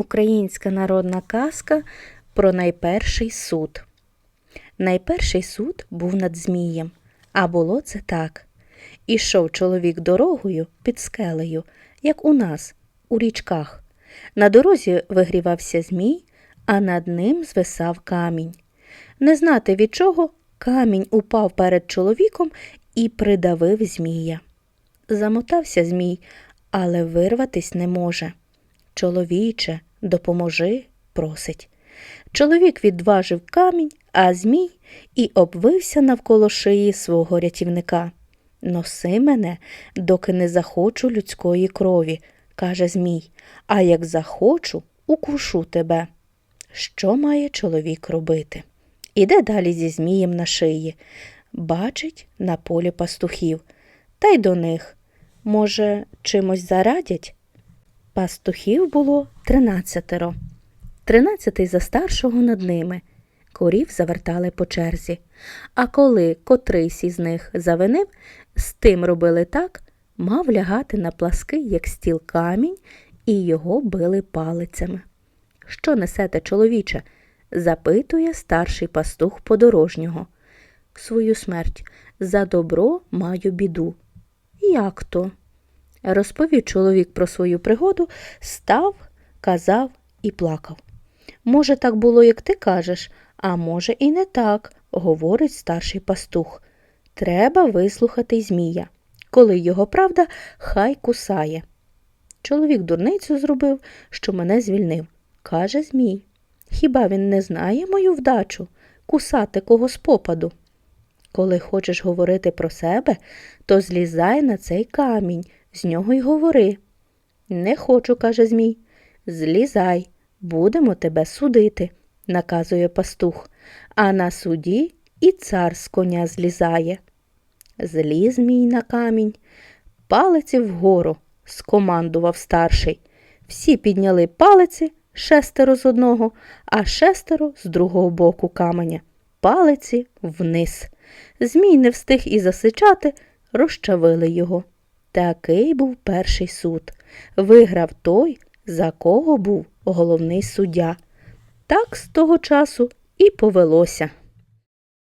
Українська народна казка про найперший суд. Найперший суд був над Змієм, а було це так. Ішов чоловік дорогою під скелею, як у нас, у річках. На дорозі вигрівався Змій, а над ним звисав камінь. Не знати від чого камінь упав перед чоловіком і придавив Змія. Замотався Змій, але вирватись не може. Чоловіче, допоможи, просить. Чоловік відважив камінь, а Змій і обвився навколо шиї свого рятівника. Носи мене, доки не захочу людської крові, каже Змій, а як захочу, укушу тебе. Що має чоловік робити? Іде далі зі Змієм на шиї, бачить на полі пастухів, та й до них. Може, чимось зарадять? Пастухів було тринадцятеро. Тринадцятий за старшого над ними. Корів завертали по черзі. А коли котрийсь із них завинив, з тим робили так, мав лягати на плаский, як стіл камінь, і його били палицями. Що несете, чоловіче? запитує старший пастух подорожнього. Свою смерть за добро маю біду. Як то? Розповів чоловік про свою пригоду, став, казав і плакав. Може, так було, як ти кажеш, а може, і не так, говорить старший пастух. Треба вислухати Змія. Коли його правда, хай кусає. Чоловік дурницю зробив, що мене звільнив, каже Змій. Хіба він не знає мою вдачу кусати кого з попаду? Коли хочеш говорити про себе, то злізай на цей камінь, з нього й говори. Не хочу, каже Змій. Злізай, будемо тебе судити, наказує пастух, а на суді і цар з коня злізає. Зліз Змій на камінь, палиці вгору, скомандував старший. Всі підняли палиці, шестеро з одного, а шестеро з другого боку каменя. Палиці вниз. Змій не встиг і засичати, розчавили його. Такий був перший суд. Виграв той, за кого був головний суддя. Так з того часу і повелося.